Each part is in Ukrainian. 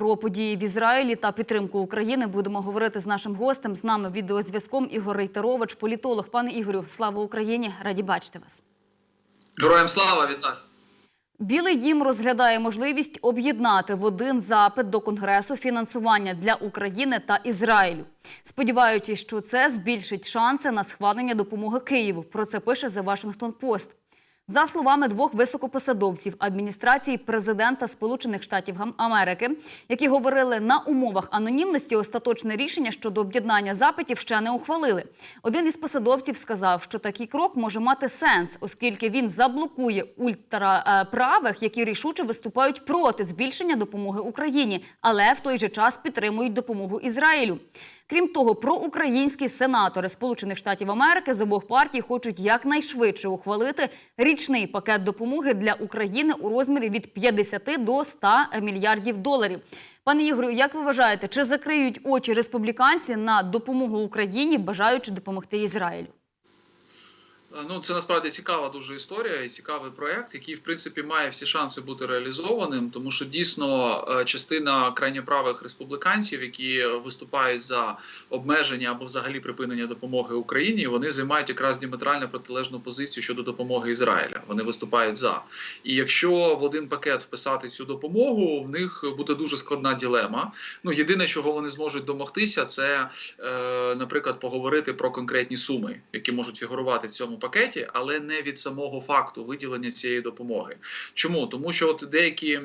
про події в Ізраїлі та підтримку України будемо говорити з нашим гостем. З нами відеозв'язком Ігор Рейтерович, політолог. Пане Ігорю, слава Україні! Раді бачити вас. Героям слава вітаю! Білий дім розглядає можливість об'єднати в один запит до конгресу фінансування для України та Ізраїлю, сподіваючись, що це збільшить шанси на схвалення допомоги Києву. Про це пише The Washington Post. За словами двох високопосадовців адміністрації президента Сполучених Штатів Америки, які говорили на умовах анонімності, остаточне рішення щодо об'єднання запитів ще не ухвалили. Один із посадовців сказав, що такий крок може мати сенс, оскільки він заблокує ультраправих, які рішуче виступають проти збільшення допомоги Україні, але в той же час підтримують допомогу Ізраїлю. Крім того, проукраїнські сенатори Сполучених Штатів Америки з обох партій хочуть якнайшвидше ухвалити річний пакет допомоги для України у розмірі від 50 до 100 мільярдів доларів. Пане Ігорю, як ви вважаєте, чи закриють очі республіканці на допомогу Україні, бажаючи допомогти Ізраїлю? Ну це насправді цікава дуже історія і цікавий проект, який в принципі має всі шанси бути реалізованим, тому що дійсно е, частина крайньоправих республіканців, які виступають за обмеження або взагалі припинення допомоги Україні, вони займають якраз діаметрально протилежну позицію щодо допомоги Ізраїля. Вони виступають за. І якщо в один пакет вписати цю допомогу, в них буде дуже складна ділема. Ну єдине, чого вони зможуть домогтися, це, е, наприклад, поговорити про конкретні суми, які можуть фігурувати в цьому пакеті, але не від самого факту виділення цієї допомоги. Чому? Тому що от деякі е,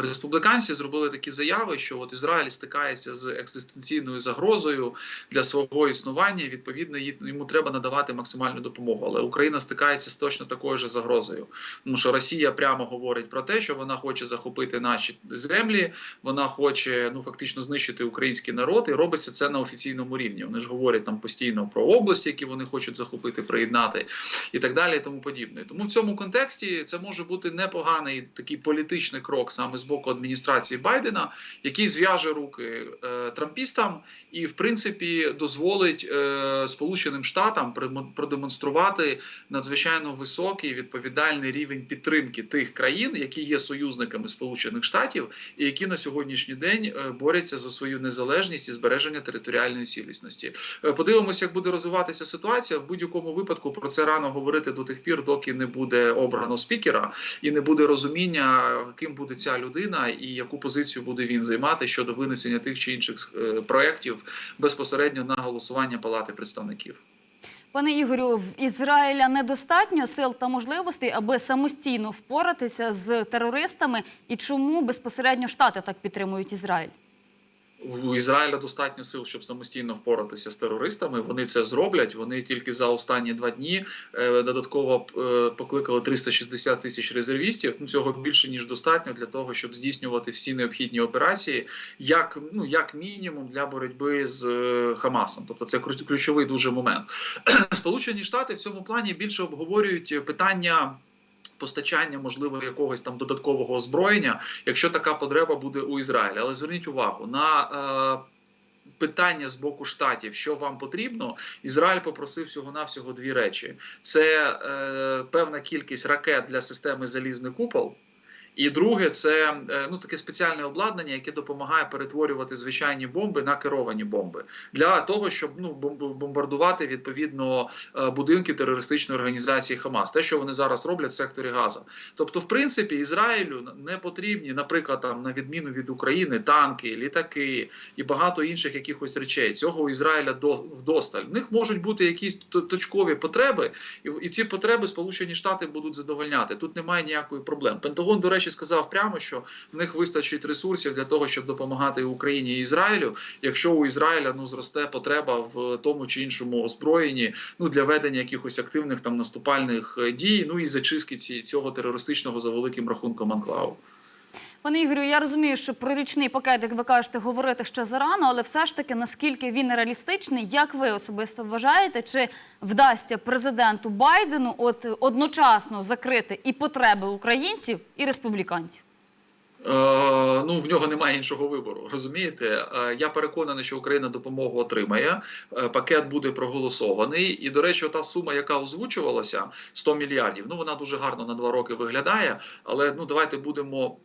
республіканці зробили такі заяви, що от Ізраїль стикається з екзистенційною загрозою для свого існування. Відповідно, йому треба надавати максимальну допомогу. Але Україна стикається з точно такою ж загрозою, тому що Росія прямо говорить про те, що вона хоче захопити наші землі, вона хоче ну фактично знищити український народ, і робиться це на офіційному рівні. Вони ж говорять там постійно про області, які вони хочуть захопити, приєднати і так далі, і тому подібне. Тому в цьому контексті це може бути непоганий такий політичний крок саме з боку адміністрації Байдена, який зв'яже руки е, трампістам і, в принципі, дозволить е, Сполученим Штатам продемонструвати надзвичайно високий відповідальний рівень підтримки тих країн, які є союзниками Сполучених Штатів, і які на сьогоднішній день е, борються за свою незалежність і збереження територіальної цілісності. Е, Подивимося, як буде розвиватися ситуація. В будь-якому випадку про це рано говорити до тих пір, доки не буде обрано спікера і не буде розуміння, ким буде ця людина і яку позицію буде він займати щодо винесення тих чи інших е, проєктів безпосередньо на голосування Палати представників. Пане Ігорю, в Ізраїля недостатньо сил та можливостей, аби самостійно впоратися з терористами. І чому безпосередньо Штати так підтримують Ізраїль? У Ізраїля достатньо сил, щоб самостійно впоратися з терористами. Вони це зроблять. Вони тільки за останні два дні е, додатково е, покликали 360 тисяч резервістів. Ну цього більше ніж достатньо для того, щоб здійснювати всі необхідні операції, як ну як мінімум для боротьби з е, Хамасом. Тобто це ключовий дуже момент. Сполучені Штати в цьому плані більше обговорюють питання. Постачання, можливо, якогось там додаткового озброєння, якщо така потреба буде у Ізраїлі. Але зверніть увагу на е, питання з боку штатів, що вам потрібно. Ізраїль попросив всього навсього дві речі: це е, певна кількість ракет для системи залізний купол. І друге, це е, ну таке спеціальне обладнання, яке допомагає перетворювати звичайні бомби на керовані бомби для того, щоб ну бом- бомбардувати відповідно е, будинки терористичної організації Хамас, те, що вони зараз роблять в секторі Газа. Тобто, в принципі, Ізраїлю не потрібні, наприклад, там на відміну від України, танки, літаки і багато інших якихось речей. Цього у Ізраїля до вдосталь. В них можуть бути якісь точкові потреби, і ці потреби Сполучені Штати будуть задовольняти. Тут немає ніякої проблем. Пентагон, до речі, сказав прямо, що в них вистачить ресурсів для того, щоб допомагати Україні і Ізраїлю, якщо у Ізраїля ну зросте потреба в тому чи іншому озброєнні, ну для ведення якихось активних там наступальних е, дій, ну і зачистки ці цього терористичного за великим рахунком анклаву. Пане Ігорю, я розумію, що про річний пакет, як ви кажете, говорити ще зарано, але все ж таки, наскільки він реалістичний, як ви особисто вважаєте, чи вдасться президенту Байдену от одночасно закрити і потреби українців, і республіканців? Е, ну в нього немає іншого вибору. Розумієте? Е, я переконаний, що Україна допомогу отримає. Е, пакет буде проголосований. І до речі, та сума, яка озвучувалася, 100 мільярдів. Ну вона дуже гарно на два роки виглядає. Але ну давайте будемо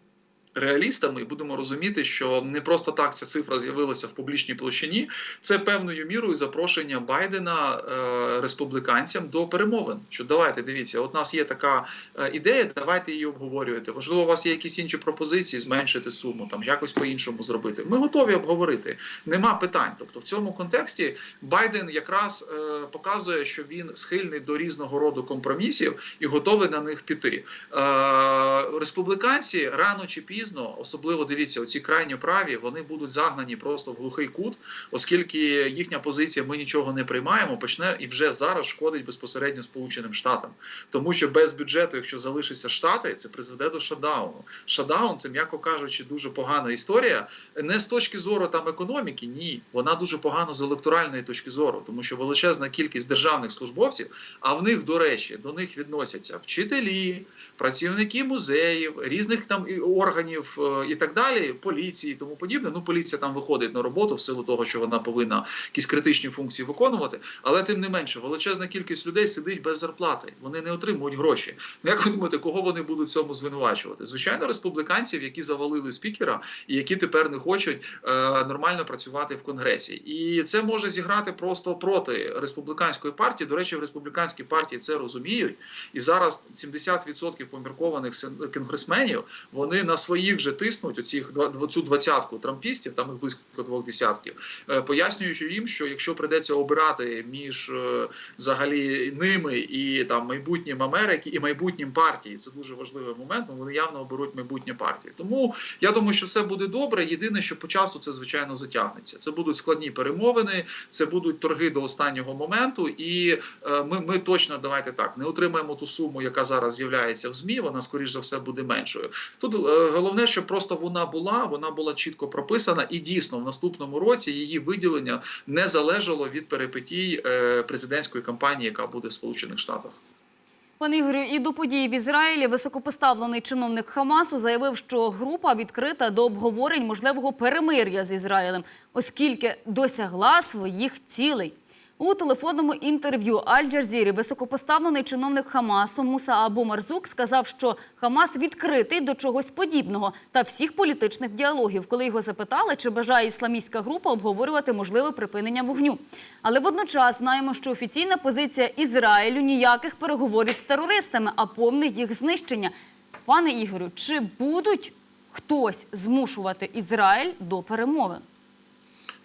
реалістами і будемо розуміти, що не просто так ця цифра з'явилася в публічній площині. Це певною мірою запрошення Байдена е, республіканцям до перемовин. Що давайте дивіться, от у нас є така е, ідея, давайте її обговорювати. Можливо, у вас є якісь інші пропозиції, зменшити суму, там якось по-іншому зробити. Ми готові обговорити. Нема питань. Тобто, в цьому контексті Байден якраз е, показує, що він схильний до різного роду компромісів і готовий на них піти. Е, республіканці рано чи пізно, особливо дивіться, оці крайньо праві, вони будуть загнані просто в глухий кут, оскільки їхня позиція ми нічого не приймаємо, почне і вже зараз шкодить безпосередньо Сполученим Штатам, тому що без бюджету, якщо залишаться штати, це призведе до шатдауну. Шатдаун це, м'яко кажучи, дуже погана історія. Не з точки зору там економіки, ні, вона дуже погано з електоральної точки зору, тому що величезна кількість державних службовців, а в них, до речі, до них відносяться вчителі, працівники музеїв, різних там і органів е, і так далі, поліції і тому подібне. Ну, поліція там виходить на роботу в силу того, що вона повинна якісь критичні функції виконувати. Але тим не менше, величезна кількість людей сидить без зарплати. Вони не отримують гроші. Ну як ви думаєте, кого вони будуть цьому звинувачувати? Звичайно, республіканців, які завалили спікера і які тепер не хочуть е, нормально працювати в конгресі. І це може зіграти просто проти республіканської партії. До речі, в республіканській партії це розуміють. І зараз 70% поміркованих конгресменів вони на своїх же тиснуть оцих цю двадцятку трампістів, там їх близько двох десятків, е, пояснюючи їм, що якщо прийдеться обирати між е, взагалі ними і там майбутнім Америки і майбутнім партії, це дуже важливий момент. Вони явно оберуть майбутнє партії. Тому я думаю, що все буде добре. Єдине, що по часу це звичайно затягнеться. Це будуть складні перемовини, це будуть торги до останнього моменту, і е, ми, ми точно давайте так не отримаємо ту суму, яка зараз з'являється в змі. Вона скоріш за все буде меншою. Тут е, головне, щоб просто вона була, вона була чітко прописана, і дійсно в наступному році її виділення не залежало від перипетій е, президентської кампанії, яка буде в Сполучених Штатах. Пане Ігорю, і до події в Ізраїлі високопоставлений чиновник Хамасу заявив, що група відкрита до обговорень можливого перемир'я з Ізраїлем, оскільки досягла своїх цілей. У телефонному інтерв'ю Аль-Джазірі високопоставлений чиновник Хамасу Муса Абу Марзук сказав, що Хамас відкритий до чогось подібного та всіх політичних діалогів, коли його запитали, чи бажає ісламістська група обговорювати можливе припинення вогню. Але водночас знаємо, що офіційна позиція Ізраїлю ніяких переговорів з терористами, а повне їх знищення. Пане Ігорю, чи будуть хтось змушувати Ізраїль до перемовин?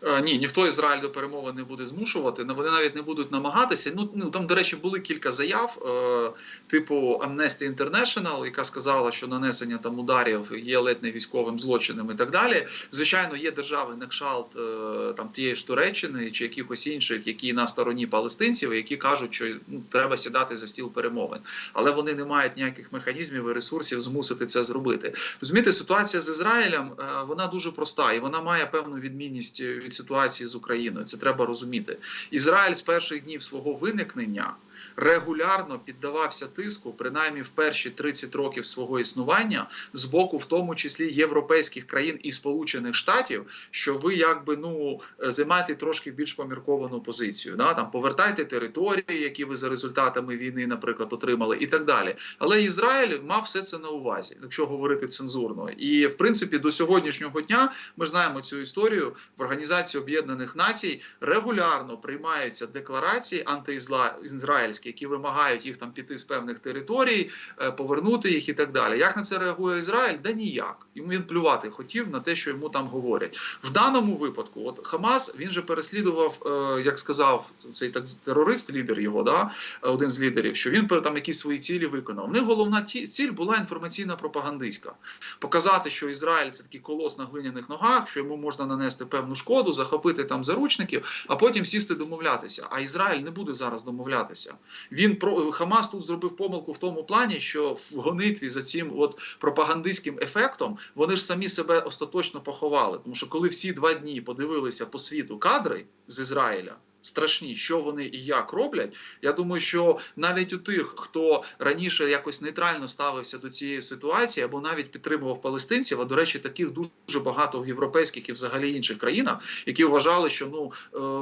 Е, Ні, ніхто Ізраїль до перемовин не буде змушувати. Вони навіть не будуть намагатися. Ну ну там, до речі, були кілька заяв, е, типу Amnesty International, яка сказала, що нанесення там ударів є ледь не військовим злочином і так далі. Звичайно, є держави на кшалт е, там тієї ж Туреччини чи якихось інших, які на стороні палестинців, які кажуть, що ну, треба сідати за стіл перемовин, але вони не мають ніяких механізмів і ресурсів змусити це зробити. Розумієте, ситуація з Ізраїлем е, вона дуже проста і вона має певну відмінність від ситуації з Україною. Це треба розуміти. Ізраїль з перших днів свого виникнення. Регулярно піддавався тиску, принаймні в перші 30 років свого існування, з боку, в тому числі європейських країн і Сполучених Штатів, що ви якби ну займаєте трошки більш помірковану позицію. Да? Там повертайте території, які ви за результатами війни, наприклад, отримали, і так далі. Але Ізраїль мав все це на увазі, якщо говорити цензурно. І в принципі до сьогоднішнього дня ми знаємо цю історію в Організації Об'єднаних Націй регулярно приймаються декларації антиізраїльські, які вимагають їх там піти з певних територій, е, повернути їх і так далі. Як на це реагує Ізраїль? Да ніяк. Йому він плювати хотів на те, що йому там говорять. В даному випадку, от Хамас він же переслідував, е, як сказав цей так терорист, лідер його, да один з лідерів, що він там якісь свої цілі виконав. Них головна ціль була інформаційна пропагандистська. Показати, що Ізраїль це такий колос на глиняних ногах, що йому можна нанести певну шкоду, захопити там заручників, а потім сісти домовлятися. А Ізраїль не буде зараз домовлятися. Він про Хамас тут зробив помилку в тому плані, що в гонитві за цим от пропагандистським ефектом вони ж самі себе остаточно поховали. Тому що коли всі два дні подивилися по світу кадри з Ізраїля. Страшні, що вони і як роблять. Я думаю, що навіть у тих, хто раніше якось нейтрально ставився до цієї ситуації, або навіть підтримував палестинців, а до речі, таких дуже багато в європейських і взагалі інших країнах, які вважали, що ну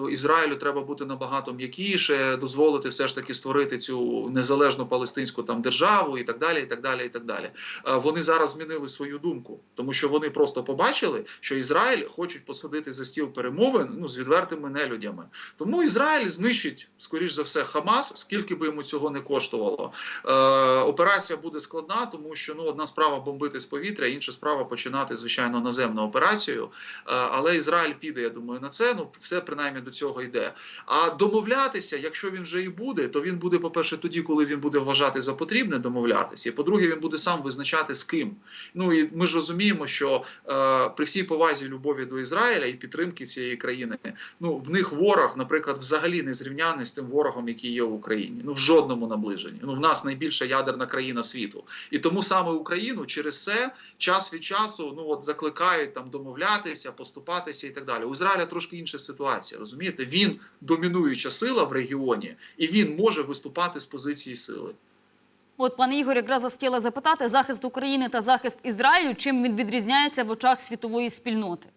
е, Ізраїлю треба бути набагато м'якіше, дозволити все ж таки створити цю незалежну палестинську там державу і так далі. І так далі, і так далі. Вони зараз змінили свою думку, тому що вони просто побачили, що Ізраїль хочуть посадити за стіл перемовин ну з відвертими нелюдями. Тому Ізраїль знищить, скоріш за все, Хамас, скільки би йому цього не коштувало. Е, операція буде складна, тому що ну одна справа бомбити з повітря, інша справа починати звичайно наземну операцію. Е, але Ізраїль піде, я думаю, на це. Ну все принаймні до цього йде. А домовлятися, якщо він вже і буде, то він буде, по-перше, тоді, коли він буде вважати за потрібне домовлятися. І по-друге, він буде сам визначати з ким. Ну і ми ж розуміємо, що е, при всій повазі любові до Ізраїля і підтримки цієї країни, ну в них ворог, наприклад, взагалі не зрівняний з тим ворогом, який є в Україні. Ну в жодному наближенні. Ну в нас найбільша ядерна країна світу. І тому саме Україну через це час від часу ну от закликають там домовлятися, поступатися і так далі. У Ізраїля трошки інша ситуація. Розумієте, він домінуюча сила в регіоні, і він може виступати з позиції сили. От, пане Ігор, якраз вас хотіла запитати, захист України та захист Ізраїлю, чим він відрізняється в очах світової спільноти?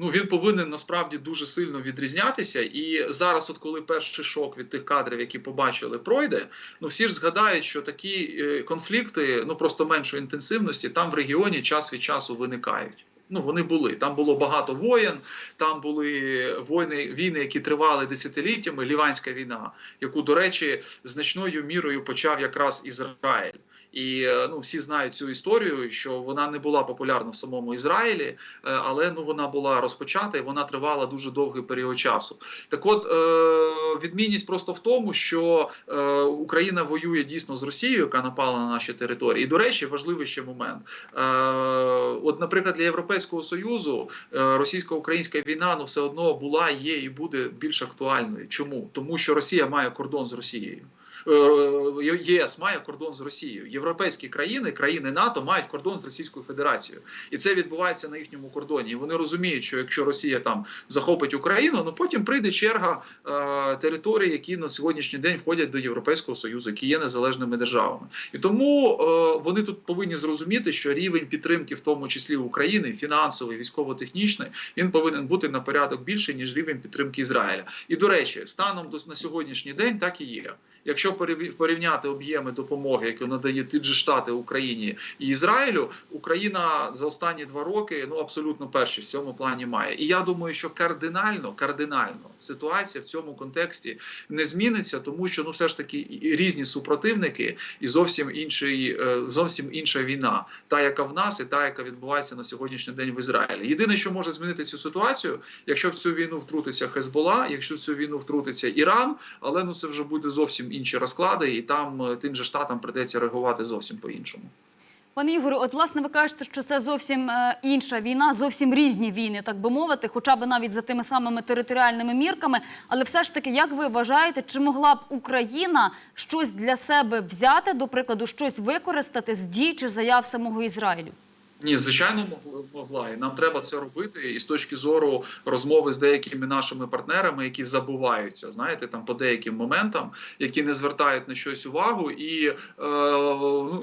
Ну він повинен насправді дуже сильно відрізнятися. І зараз, от коли перший шок від тих кадрів, які побачили, пройде, ну всі ж згадають, що такі е, конфлікти, ну просто меншої інтенсивності, там в регіоні час від часу виникають. Ну, вони були. Там було багато воєн, там були війни, війни, які тривали десятиліттями. Ліванська війна, яку, до речі, значною мірою почав якраз Ізраїль. І е, ну всі знають цю історію, що вона не була популярна в самому Ізраїлі, е, але ну вона була розпочата і вона тривала дуже довгий період часу. Так, от е, відмінність просто в тому, що Україна воює дійсно з Росією, яка напала на наші території. І до речі, важливий ще момент. От, наприклад, для Європейського союзу російсько-українська війна ну все одно була, є і буде більш актуальною. Чому? Тому що Росія має кордон з Росією. Е, ЄС має кордон з Росією. Європейські країни, країни НАТО мають кордон з Російською Федерацією, і це відбувається на їхньому кордоні. І вони розуміють, що якщо Росія там захопить Україну, ну потім прийде черга е, територій, які на сьогоднішній день входять до Європейського союзу, які є незалежними державами. І тому е, вони тут повинні зрозуміти, що рівень підтримки, в тому числі України, фінансовий, військово-технічний, він повинен бути на порядок більший ніж рівень підтримки Ізраїля. І до речі, станом на сьогоднішній день так і є. Якщо порів- порівняти об'єми допомоги, які надають ті ж штати Україні і Ізраїлю, Україна за останні два роки ну абсолютно перші в цьому плані має. І я думаю, що кардинально, кардинально ситуація в цьому контексті не зміниться, тому що ну все ж таки різні супротивники і зовсім інший, е, зовсім інша війна, та яка в нас, і та, яка відбувається на сьогоднішній день в Ізраїлі. Єдине, що може змінити цю ситуацію, якщо в цю війну втрутиться Хезбола, якщо в цю війну втрутиться Іран, але ну це вже буде зовсім інші розклади, і там е, тим же штатам придеться реагувати зовсім по-іншому. Пане Ігорю, от власне ви кажете, що це зовсім е, інша війна, зовсім різні війни, так би мовити, хоча б навіть за тими самими територіальними мірками. Але все ж таки, як ви вважаєте, чи могла б Україна щось для себе взяти, до прикладу, щось використати з дій чи заяв самого Ізраїлю? Ні, звичайно, мог- могла, і нам треба це робити. І з точки зору розмови з деякими нашими партнерами, які забуваються, знаєте, там по деяким моментам, які не звертають на щось увагу. І е,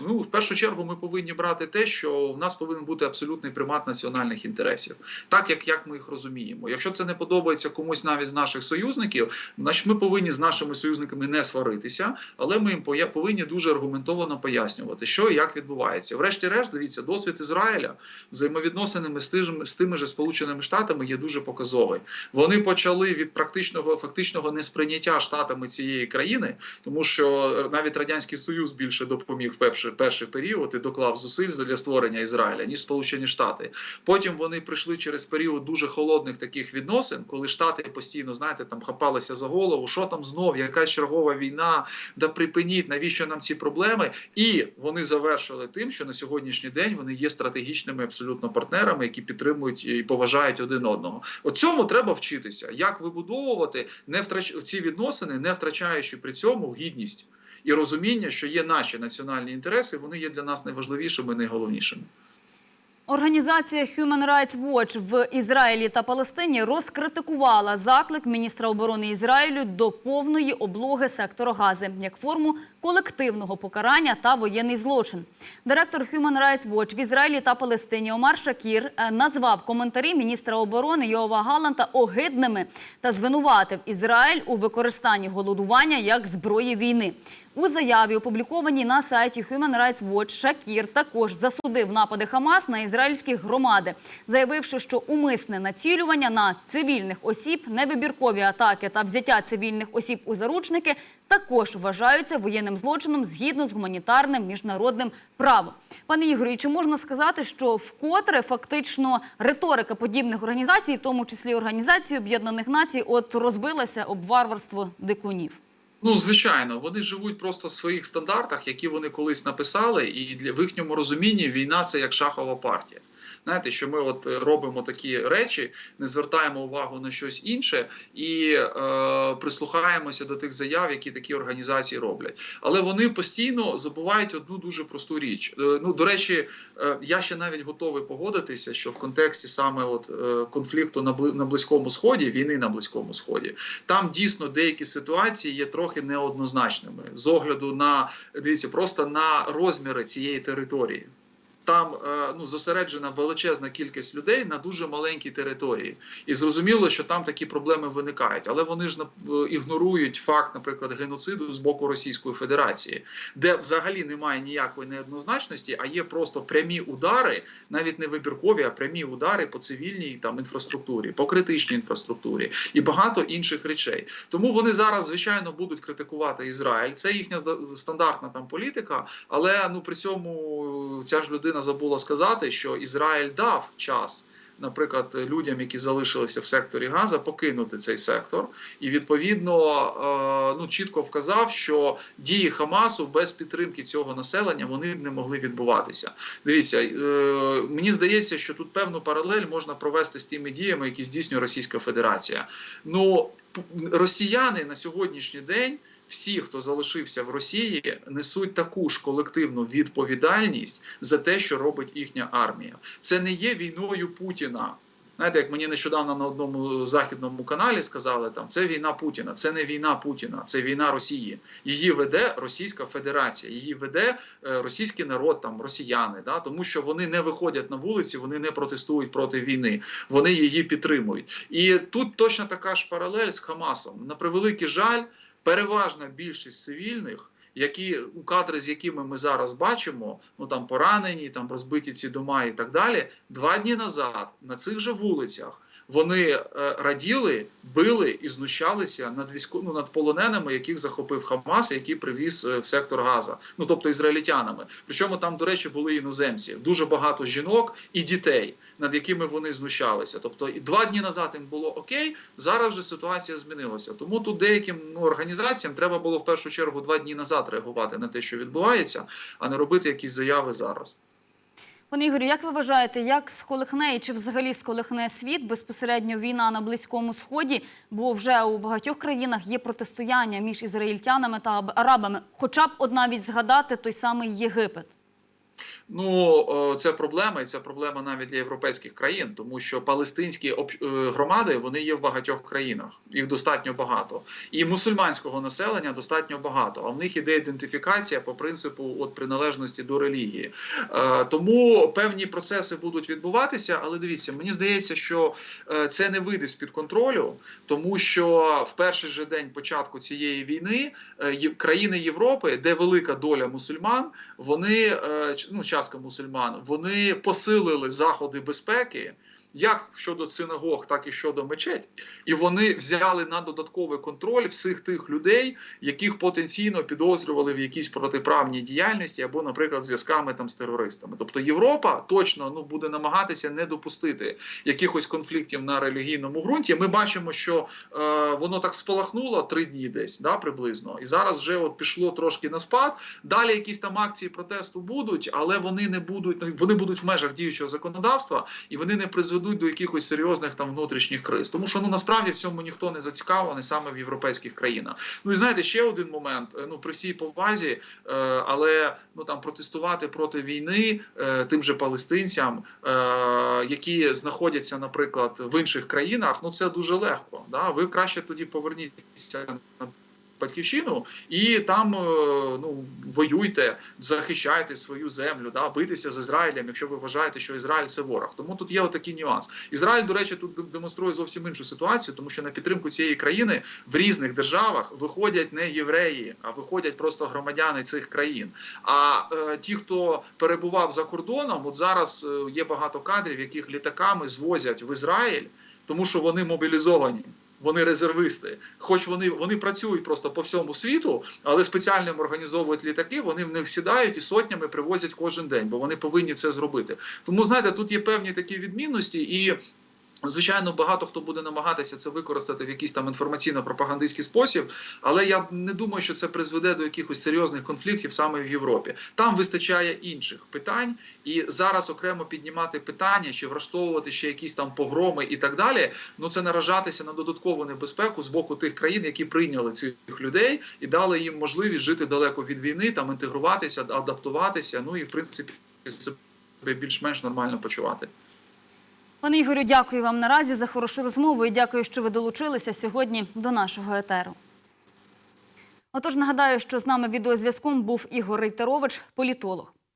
ну, в першу чергу ми повинні брати те, що в нас повинен бути абсолютний примат національних інтересів, так як, як ми їх розуміємо. Якщо це не подобається комусь навіть з наших союзників, значить ми повинні з нашими союзниками не сваритися, але ми їм повинні дуже аргументовано пояснювати, що і як відбувається. Врешті-решт, дивіться, досвід Ізраїля взаємовідносинами з тими, з тими же Сполученими Штатами є дуже показовий. Вони почали від практичного фактичного несприйняття штатами цієї країни, тому що навіть радянський союз більше допоміг в перший, перший період і доклав зусиль для створення Ізраїля ніж Сполучені Штати. Потім вони прийшли через період дуже холодних таких відносин, коли штати постійно знаєте там хапалися за голову. Що там знов, якась чергова війна, да припиніть, навіщо нам ці проблеми? І вони завершили тим, що на сьогоднішній день вони є стратегічними абсолютно партнерами, які підтримують і поважають один одного. От цьому треба вчитися, як вибудовувати не втрач... ці відносини, не втрачаючи при цьому гідність і розуміння, що є наші національні інтереси, вони є для нас найважливішими, найголовнішими. Організація Human Rights Watch в Ізраїлі та Палестині розкритикувала заклик міністра оборони Ізраїлю до повної облоги сектора Гази як форму колективного покарання та воєнний злочин. Директор Human Rights Watch в Ізраїлі та Палестині Омар Шакір е, назвав коментарі міністра оборони Йова Галанта огидними та звинуватив Ізраїль у використанні голодування як зброї війни. У заяві, опублікованій на сайті Human Rights Watch, Шакір також засудив напади Хамас на ізраїльські громади, заявивши, що умисне націлювання на цивільних осіб, невибіркові атаки та взяття цивільних осіб у заручники також вважаються воєнним злочином згідно з гуманітарним міжнародним правом. Пане Ігорі, чи можна сказати, що вкотре фактично риторика подібних організацій, в тому числі Організації Об'єднаних Націй, от розбилася об варварство дикунів? Ну, звичайно, вони живуть просто в своїх стандартах, які вони колись написали, і для в їхньому розумінні війна це як шахова партія. Знаєте, що ми от е, робимо такі речі, не звертаємо увагу на щось інше і е, прислухаємося до тих заяв, які такі організації роблять. Але вони постійно забувають одну дуже просту річ. Е, ну, до речі, е, я ще навіть готовий погодитися, що в контексті саме от конфлікту на близькому сході, війни на близькому сході, там дійсно деякі ситуації є трохи неоднозначними з огляду на дивіться, просто на розміри цієї території. Там е, ну зосереджена величезна кількість людей на дуже маленькій території, і зрозуміло, що там такі проблеми виникають, але вони ж е, ігнорують факт, наприклад, геноциду з боку Російської Федерації, де взагалі немає ніякої неоднозначності, а є просто прямі удари, навіть не вибіркові, а прямі удари по цивільній там інфраструктурі, по критичній інфраструктурі і багато інших речей. Тому вони зараз, звичайно, будуть критикувати Ізраїль. Це їхня стандартна там політика, але ну при цьому ця ж людина забула сказати, що Ізраїль дав час. Наприклад, людям, які залишилися в секторі Газа, покинути цей сектор, і відповідно е, ну чітко вказав, що дії Хамасу без підтримки цього населення вони не могли відбуватися. Дивіться, е, мені здається, що тут певну паралель можна провести з тими діями, які здійснює Російська Федерація. Ну росіяни на сьогоднішній день. Всі, хто залишився в Росії, несуть таку ж колективну відповідальність за те, що робить їхня армія. Це не є війною Путіна. Знаєте, як мені нещодавно на одному західному каналі сказали, там це війна Путіна, це не війна Путіна, це війна Росії. Її веде Російська Федерація, її веде е, російський народ, там росіяни, да, тому що вони не виходять на вулиці, вони не протестують проти війни, вони її підтримують. І тут точно така ж паралель з Хамасом. На превеликий жаль, переважна більшість цивільних. Які у кадри, з якими ми зараз бачимо, ну там поранені, там розбиті ці дома і так далі. Два дні назад на цих же вулицях вони е, раділи, били і знущалися над військо... ну, над полоненими, яких захопив Хамас, які привіз е, в сектор Газа. Ну тобто ізраїльтянами. Причому там, до речі, були іноземці, дуже багато жінок і дітей, над якими вони знущалися. Тобто, і два дні назад їм було окей. Зараз же ситуація змінилася. Тому тут деяким ну, організаціям треба було в першу чергу два дні назад реагувати на те, що відбувається, а не робити якісь заяви зараз. Пане Ігорю, як ви вважаєте, як сколихне і чи взагалі сколихне світ безпосередньо війна на Близькому Сході? Бо вже у багатьох країнах є протистояння між ізраїльтянами та арабами, хоча б от навіть згадати той самий Єгипет. Ну це проблема, і це проблема навіть для європейських країн, тому що палестинські е, громади вони є в багатьох країнах, їх достатньо багато, і мусульманського населення достатньо багато. А в них іде ідентифікація по принципу от приналежності до релігії. Е, Тому певні процеси будуть відбуватися, але дивіться, мені здається, що е, це не вийде з під контролю, тому що в перший же день початку цієї війни країни Європи, де велика доля мусульман, вони ну, частка мусульман, вони посилили заходи безпеки. Як щодо синагог, так і щодо мечеть, і вони взяли на додатковий контроль всіх тих людей, яких потенційно підозрювали в якійсь протиправній діяльності або, наприклад, зв'язками там з терористами. Тобто Європа точно ну буде намагатися не допустити якихось конфліктів на релігійному ґрунті. Ми бачимо, що е, воно так спалахнуло три дні десь, да, приблизно, і зараз вже от пішло трошки на спад. Далі якісь там акції протесту будуть, але вони не будуть вони будуть в межах діючого законодавства і вони не призведуть призведуть до якихось серйозних там внутрішніх криз. Тому що ну насправді в цьому ніхто не зацікавлений саме в європейських країнах. Ну і знаєте, ще один момент. е, Ну при всій повазі, е, але ну там протестувати проти війни е, тим же палестинцям, які знаходяться, наприклад, в інших країнах, ну це дуже легко. Да? Ви краще тоді поверніться на батьківщину і там е, ну воюйте, захищайте свою землю, да, битися з Ізраїлем, якщо ви вважаєте, що Ізраїль це ворог. Тому тут є отакий нюанс. Ізраїль, до речі, тут демонструє зовсім іншу ситуацію, тому що на підтримку цієї країни в різних державах виходять не євреї, а виходять просто громадяни цих країн. А е, ті, хто перебував за кордоном, от зараз е, є багато кадрів, яких літаками звозять в Ізраїль, тому що вони мобілізовані. Вони резервисти, хоч вони вони працюють просто по всьому світу, але спеціально організовують літаки. Вони в них сідають і сотнями привозять кожен день, бо вони повинні це зробити. Тому знаєте, тут є певні такі відмінності і. Звичайно, багато хто буде намагатися це використати в якийсь там інформаційно-пропагандистський спосіб, але я не думаю, що це призведе до якихось серйозних конфліктів саме в Європі. Там вистачає інших питань, і зараз окремо піднімати питання чи влаштовувати ще якісь там погроми і так далі. Ну це наражатися на додаткову небезпеку з боку тих країн, які прийняли цих людей і дали їм можливість жити далеко від війни, там інтегруватися, адаптуватися. Ну і в принципі себе більш-менш нормально почувати. Пане Ігорю, дякую вам наразі за хорошу розмову і дякую, що ви долучилися сьогодні до нашого етеру. Отож, нагадаю, що з нами відеозв'язком був Ігор Рейтерович, політолог.